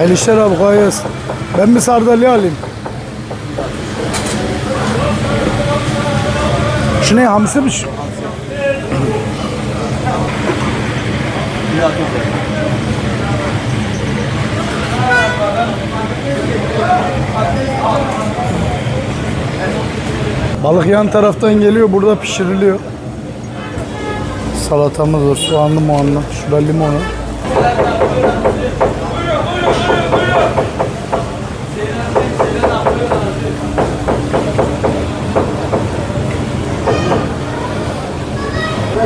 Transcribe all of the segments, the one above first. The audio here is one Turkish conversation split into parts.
Hayırlı işler abi kolay. Ben bir sardalya alayım. Şu ne hamsi mi? Balık yan taraftan geliyor, burada pişiriliyor. Salatamız var, soğanlı muanlı. Şurada limonu.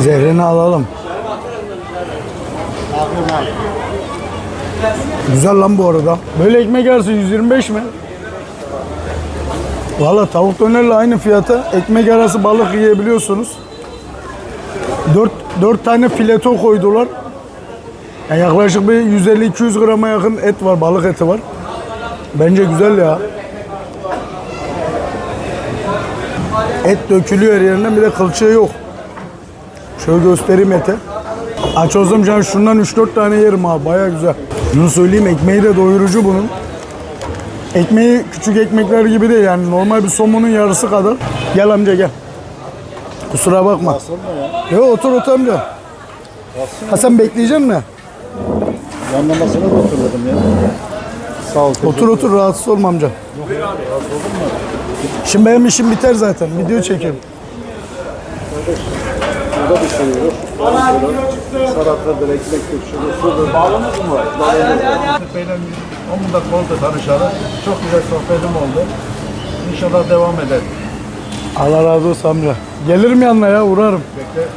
Zehrini alalım. Güzel lan bu arada. Böyle ekmek arası 125 mi? Valla tavuk dönerle aynı fiyata ekmek arası balık yiyebiliyorsunuz. 4, 4 tane fileto koydular. Yani yaklaşık bir 150-200 grama yakın et var, balık eti var. Bence güzel ya. Et dökülüyor her yerinden bir de kılçığı yok. Şöyle göstereyim eti. Aç olsam can şundan 3-4 tane yerim abi baya güzel. Bunu söyleyeyim ekmeği de doyurucu bunun. Ekmeği küçük ekmekler gibi değil yani normal bir somonun yarısı kadar. Gel amca gel. Kusura bakma. Yo otur otur amca. Ha sen bekleyecek misin? Yanlamasına da oturuyordum ya. Sağ ol. Otur otur rahatsız olma amca. Şimdi benim işim biter zaten. Video çekiyorum. Burada bir şey yok. Salatlardır, ekmektir, şudur, sudur. Bağlamaz mı var? Bey'le 10 dakika oldu tanışalı. Çok güzel sohbetim oldu. İnşallah devam eder. Allah razı olsun amca. Gelirim yanına ya uğrarım. Bekle.